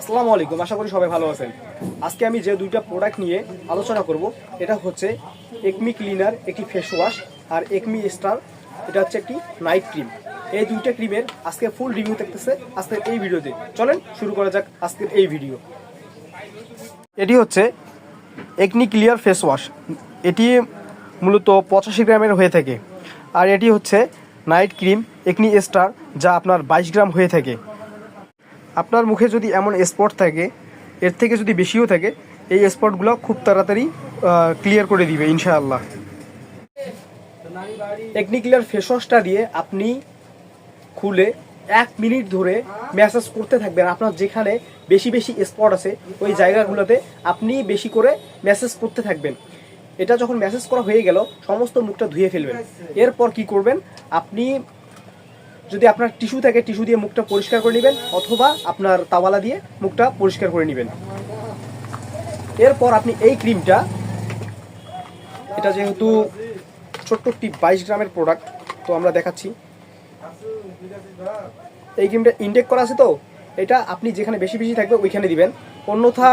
আসসালামু আলাইকুম, আশা করি সবাই ভালো আছেন। আজকে আমি যে দুইটা প্রোডাক্ট নিয়ে আলোচনা করব, এটা হচ্ছে একমি ক্লিনার একটি ফেস ওয়াশ আর একমি স্টার এটা হচ্ছে একটি নাইট ক্রিম এই দুইটা ক্রিমের আজকে ফুল রিভিউ দেখতেছে আজকের এই ভিডিওতে। চলেন, শুরু করা যাক আজকের এই ভিডিও এটি হচ্ছে একনি ক্লিয়ার ফেস ওয়াশ এটি মূলত পঁচাশি গ্রামের হয়ে থাকে। আর এটি হচ্ছে নাইট ক্রিম একনি স্টার যা আপনার বাইশ গ্রাম হয়ে থাকে। আপনার মুখে যদি এমন স্পট থাকে, এর থেকে যদি বেশিও থাকে, এই স্পটগুলো খুব তাড়াতাড়ি ক্লিয়ার করে দিবে, ইনশাআল্লাহ। টেকনিক্যাল ফেস ওয়াশটা দিয়ে আপনি খুলে এক মিনিট ধরে ম্যাসাজ করতে থাকবেন। আপনার যেখানে বেশি বেশি স্পট আছে, ওই জায়গাগুলোতে আপনি বেশি করে ম্যাসেজ করতে থাকবেন। এটা যখন ম্যাসেজ করা হয়ে গেল, সমস্ত মুখটা ধুয়ে ফেলবেন। এরপর কি করবেন? আপনি যদি আপনার টিস্যু থাকে, টিস্যু দিয়ে মুখটা পরিষ্কার করে নেবেন, অথবা আপনার তাওয়ালা দিয়ে মুখটা পরিষ্কার করে নেবেন। এরপর আপনি এই ক্রিমটা, এটা যেহেতু ছোট্ট একটি বাইশ গ্রামের প্রোডাক্ট তো আমরা দেখাচ্ছি। এই ক্রিমটা ইনটেক করা আছে তো, এটা আপনি যেখানে বেশি বেশি থাকবে ওইখানে দিবেন। অন্যথা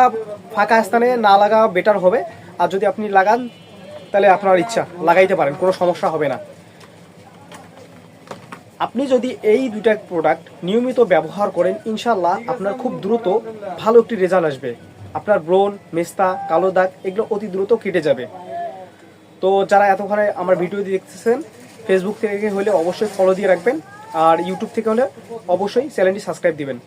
ফাঁকা স্থানে না লাগা বেটার হবে। আর যদি আপনি লাগান, তাহলে আপনার ইচ্ছা, লাগাইতে পারেন, কোনো সমস্যা হবে না। আপনি যদি এই দুইটা প্রোডাক্ট নিয়মিত ব্যবহার করেন ইনশাল্লাহ আপনার খুব দ্রুত ভালো একটি রেজাল্ট আসবে। আপনার ব্রণ, মেস্তা, কালো দাগ এগুলো অতি দ্রুত কেটে যাবে। তো যারা এতক্ষণে আমার ভিডিও দেখতেছেন ফেসবুক থেকে হলে অবশ্যই ফলো দিয়ে রাখবেন, আর ইউটিউব থেকে হলে অবশ্যই চ্যানেলটি সাবস্ক্রাইব দিবেন।